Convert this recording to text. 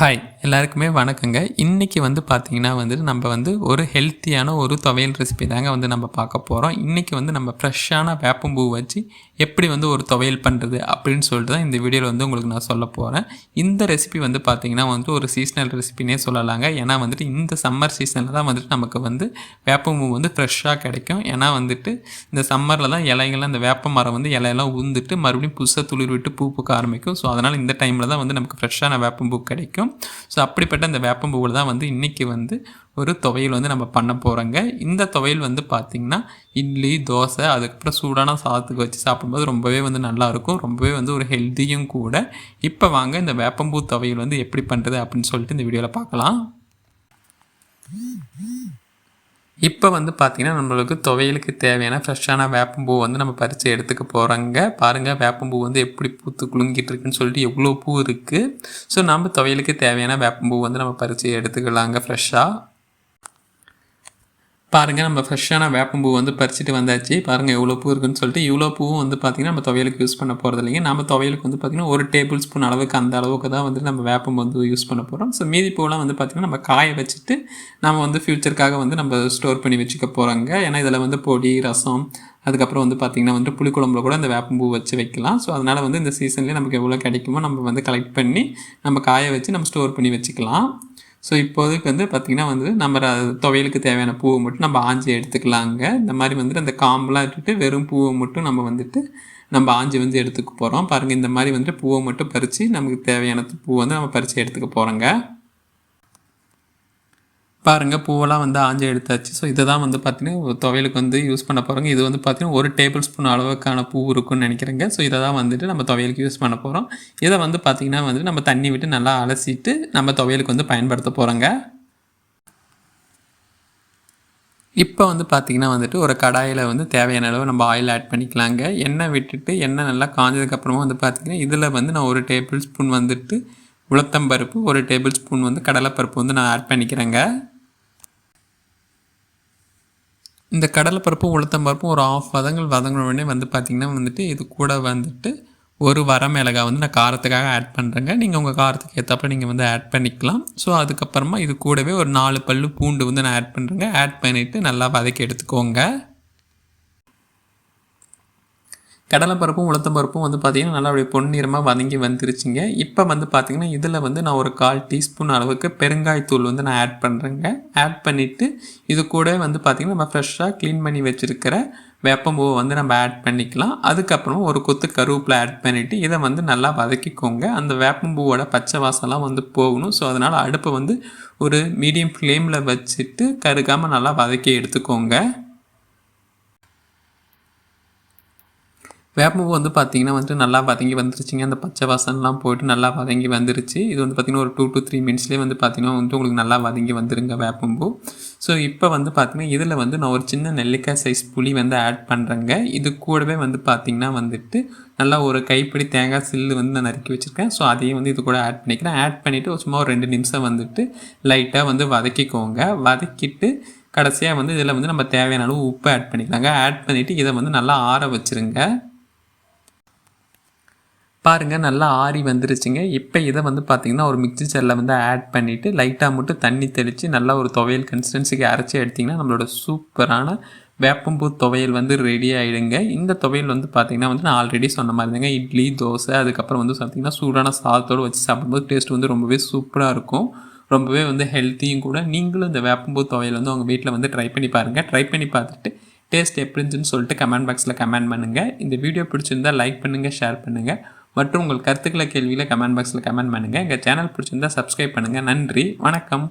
Hi எல்லாருக்குமே வணக்கங்க. இன்றைக்கி வந்து பார்த்திங்கன்னா வந்துட்டு நம்ம வந்து ஒரு ஹெல்த்தியான ஒரு துவையல் ரெசிபி தாங்க வந்து நம்ம பார்க்க போகிறோம் இன்றைக்கி வந்து நம்ம ஃப்ரெஷ்ஷான வேப்பம்பூ வச்சு எப்படி வந்து ஒரு துவையல் பண்ணுறது அப்படின்னு சொல்லிட்டு தான் இந்த வீடியோவில் வந்து உங்களுக்கு நான் சொல்ல போகிறேன் இந்த ரெசிபி வந்து பார்த்திங்கன்னா வந்து ஒரு சீசனல் ரெசிபினே சொல்லலாங்க. ஏன்னா வந்துட்டு இந்த சம்மர் சீசனில் தான் வந்துட்டு நமக்கு வந்து வேப்பம்பூ வந்து ஃப்ரெஷ்ஷாக கிடைக்கும். ஏன்னா வந்துட்டு இந்த சம்மரில் தான் இலைகள்லாம் இந்த வேப்ப மரம் வந்து இலையெல்லாம் உந்துட்டு மறுபடியும் புதுசாக துளிர் விட்டு பூ பூக்க ஆரம்பிக்கும். ஸோ அதனால் இந்த டைமில் தான் வந்து நமக்கு ஃப்ரெஷ்ஷான வேப்பம்பூ கிடைக்கும். ஸோ அப்படிப்பட்ட இந்த வேப்பம்பூவில் தான் வந்து இன்றைக்கி வந்து ஒரு துவையல் வந்து நம்ம பண்ண போகிறோங்க இந்த துவையல் வந்து பார்த்திங்கன்னா இட்லி தோசை அதுக்கப்புறம் சூடான சாதத்துக்கு வச்சு சாப்பிடும்போது ரொம்பவே வந்து நல்லாயிருக்கும். ரொம்பவே வந்து ஒரு ஹெல்த்தியும் கூட. இப்போ வாங்க இந்த வேப்பம்பூ துவையல் வந்து எப்படி பண்ணுறது அப்படின்னு சொல்லிட்டு இந்த வீடியோவில் பார்க்கலாம். இப்போ வந்து பார்த்திங்கன்னா நம்மளுக்கு துவையலுக்கு தேவையான ஃப்ரெஷ்ஷான வேப்பம்பூ வந்து நம்ம பறித்து எடுத்துக்க போகிறாங்க பாருங்கள் வேப்பம்பூ வந்து எப்படி பூத்து குலுங்கிட்டு இருக்குன்னு சொல்லிட்டு எவ்வளோ பூ இருக்குது ஸோ நம்ம துவையலுக்கு தேவையான வேப்பம்பூ வந்து நம்ம பறித்து எடுத்துக்கலாங்க ஃப்ரெஷ்ஷாக பாருங்கள் நம்ம ஃப்ரெஷ்ஷான வேப்பம்பூ வந்து பறிச்சுட்டு வந்தாச்சு. பாருங்கள் எவ்வளோ பூ இருக்குன்னு சொல்லிட்டு இவ்வளோ பூவும் வந்து பார்த்திங்கன்னா நம்ம துவையலுக்கு யூஸ் பண்ண போகிறது இல்லைங்க. நம்ம துவையலுக்கு வந்து பார்த்திங்கன்னா ஒரு டேபிள் ஸ்பூன் அளவுக்கு அந்த அளவுக்கு தான் வந்து நம்ம வேப்பம்பூ வந்து யூஸ் பண்ண போகிறோம் ஸோ மீதி பூவெலாம் வந்து பார்த்திங்கன்னா நம்ம காய வச்சுட்டு நம்ம வந்து ஃப்யூச்சருக்காக வந்து நம்ம ஸ்டோர் பண்ணி வச்சுக்க போகிறோங்க ஏன்னா இதில் வந்து பொடி ரசம் அதுக்கப்புறம் வந்து பார்த்திங்கன்னா வந்து புளிக்குழம்புல கூட இந்த வேப்பம்பூ வச்சு வைக்கலாம். ஸோ அதனால் வந்து இந்த சீசன்லேயே நமக்கு எவ்வளோ கிடைக்குமோ நம்ம வந்து கலெக்ட் பண்ணி நம்ம காய வச்சு நம்ம ஸ்டோர் பண்ணி வச்சுக்கலாம். ஸோ இப்போதைக்கு வந்து பார்த்திங்கன்னா வந்து நம்ம துவையலுக்கு தேவையான பூவை மட்டும் நம்ம ஆஞ்சி எடுத்துக்கலாங்க. இந்த மாதிரி வந்துட்டு அந்த காம்பெலாம் இட்டுட்டு வெறும் பூவை மட்டும் நம்ம வந்துட்டு நம்ம ஆஞ்சி வந்து எடுத்துக்க போகிறோம் பாருங்கள் இந்த மாதிரி வந்துட்டு பூவை மட்டும் பறித்து நமக்கு தேவையான பூ வந்து நம்ம பறித்து எடுத்துக்க போகிறோங்க பாருங்கள் பூவெல்லாம் வந்து ஆஞ்சி எடுத்தாச்சு. ஸோ இதை தான் வந்து பார்த்தீங்கன்னா துவையலுக்கு வந்து யூஸ் பண்ண போகிறோங்க இது வந்து பார்த்திங்கன்னா ஒரு டேபிள் ஸ்பூன் அளவுக்கான பூ இருக்குன்னு நினைக்கிறேங்க. ஸோ இதை தான் வந்துட்டு நம்ம துவையலுக்கு யூஸ் பண்ண போகிறோம் இதை வந்து பார்த்திங்கன்னா வந்துட்டு நம்ம தண்ணி விட்டு நல்லா அலசிட்டு நம்ம துவையலுக்கு வந்து பயன்படுத்த போகிறோங்க இப்போ வந்து பார்த்திங்கன்னா வந்துட்டு ஒரு கடாயில் வந்து தேவையான அளவு நம்ம ஆயில் ஆட் பண்ணிக்கலாங்க. எண்ணெய் விட்டுட்டு எண்ணெய் நல்லா காஞ்சதுக்கப்புறமா வந்து பார்த்திங்கன்னா இதில் வந்து நான் ஒரு டேபிள் ஸ்பூன் வந்துட்டு உளுத்தம்பருப்பு ஒரு டேபிள் ஸ்பூன் வந்து கடலைப்பருப்பு வந்து நான் ஆட் பண்ணிக்கிறேங்க. இந்த கடலைப்பருப்பும் உளுத்தம்பருப்பும் ஒரு ஆஃப் வதங்கள் வதங்கின உடனே வந்து பார்த்திங்கன்னா வந்துட்டு இது கூட வந்துட்டு ஒரு வர மிளகாய் வந்து நான் காரத்துக்காக ஆட் பண்ணுறேங்க நீங்கள் உங்கள் காரத்துக்கு ஏற்றப்ப நீங்கள் வந்து ஆட் பண்ணிக்கலாம். ஸோ அதுக்கப்புறமா இது கூடவே ஒரு நாலு பல் பூண்டு வந்து நான் ஆட் பண்ணுறேங்க ஆட் பண்ணிவிட்டு நல்லா வதக்கி எடுத்துக்கோங்க. கடலைப்பருப்பும் உளுத்தம்பருப்பும் வந்து பார்த்திங்கன்னா நல்லா அப்படியே பொன்னிறமாக வதங்கி வந்துருச்சுங்க. இப்போ வந்து பார்த்திங்கன்னா இதில் வந்து நான் ஒரு கால் டீஸ்பூன் அளவுக்கு பெருங்காயத்தூள் வந்து நான் ஆட் பண்ணுறேங்க ஆட் பண்ணிவிட்டு இது கூட வந்து பார்த்திங்கன்னா நம்ம ஃப்ரெஷ்ஷாக க்ளீன் பண்ணி வச்சுருக்கிற வேப்பம்பூவை வந்து நம்ம ஆட் பண்ணிக்கலாம். அதுக்கப்புறம் ஒரு கொத்து கருவேப்பில் ஆட் பண்ணிவிட்டு இதை வந்து நல்லா வதக்கிக்கோங்க. அந்த வேப்பம்பூவோட பச்சை வாசம்லாம் வந்து போகணும். ஸோ அதனால் அடுப்பை வந்து ஒரு மீடியம் ஃப்ளேமில் வச்சுட்டு கருகாமல் நல்லா வதக்கி எடுத்துக்கோங்க. வேப்பம்பூ வந்து பார்த்திங்கன்னா வந்துட்டு நல்லா வதங்கி வந்துருச்சுங்க. அந்த பச்சை வாசனெலாம் போயிட்டு நல்லா வதங்கி வந்துருச்சு. இது வந்து பார்த்திங்கன்னா ஒரு டூ டூ த்ரீ மினிட்ஸ்லேயே வந்து பார்த்திங்கன்னா வந்து உங்களுக்கு நல்லா வதங்கி வந்துருங்க வேப்பம்பூ ஸோ இப்போ வந்து பார்த்திங்கன்னா இதில் வந்து நான் ஒரு சின்ன நெல்லிக்காய் சைஸ் புளி வந்து ஆட் பண்ணுறேங்க இது கூடவே வந்து பார்த்திங்கன்னா வந்துட்டு நல்லா ஒரு கைப்பிடி தேங்காய் சில்லு வந்து நான் நறுக்கி வச்சுருக்கேன். ஸோ அதையும் வந்து இது கூட ஆட் பண்ணிக்கிறேன். ஆட் பண்ணிவிட்டு சும்மா ஒரு ரெண்டு நிமிஷம் வந்துட்டு லைட்டாக வந்து வதக்கிக்கோங்க. வதக்கிட்டு கடைசியாக வந்து இதில் வந்து நம்ம தேவையான அளவு உப்பு ஆட் பண்ணிக்கலாங்க. ஆட் பண்ணிவிட்டு இதை வந்து நல்லா ஆற வச்சுருங்க. பாருங்கள் நல்லா ஆறி வந்துருச்சுங்க. இப்போ இதை வந்து பார்த்திங்கன்னா ஒரு மிக்சி ஜாரில் வந்து ஆட் பண்ணிவிட்டு லைட்டாக மட்டும் தண்ணி தெளித்து நல்லா ஒரு துவையல் கன்சிஸ்டன்சிக்கு அரைச்சி எடுத்திங்கன்னா நம்மளோட சூப்பரான வேப்பம்பூ துவையல் வந்து ரெடி ஆகிடுங்க இந்த துவையல் வந்து பார்த்திங்கன்னா வந்து நான் ஆல்ரெடி சொன்ன மாதிரி தாங்க. இட்லி தோசை அதுக்கப்புறம் வந்து பார்த்திங்கன்னா சூடான சாதத்தோடு வச்சு சாப்பிடும்போது டேஸ்ட் வந்து ரொம்பவே சூப்பராக இருக்கும். ரொம்பவே வந்து ஹெல்த்தியும் கூட. நீங்களும் இந்த வேப்பம்பூ துவையல் வந்து உங்கள் வீட்டில் வந்து ட்ரை பண்ணி பாருங்கள் ட்ரை பண்ணி பார்த்துட்டு டேஸ்ட் எப்படி இருந்துச்சுன்னு சொல்லிட்டு கமெண்ட் பாக்ஸில் கமெண்ட் பண்ணுங்கள் இந்த வீடியோ பிடிச்சிருந்தால் லைக் பண்ணுங்கள் ஷேர் பண்ணுங்கள் மற்றும் உங்கள் கருத்துக்களை கேள்வியில் கமெண்ட் பாக்ஸில் கமெண்ட் பண்ணுங்கள் எங்கள் சேனல் பிடிச்சிருந்தால் சப்ஸ்கிரைப் பண்ணுங்கள் நன்றி. வணக்கம்.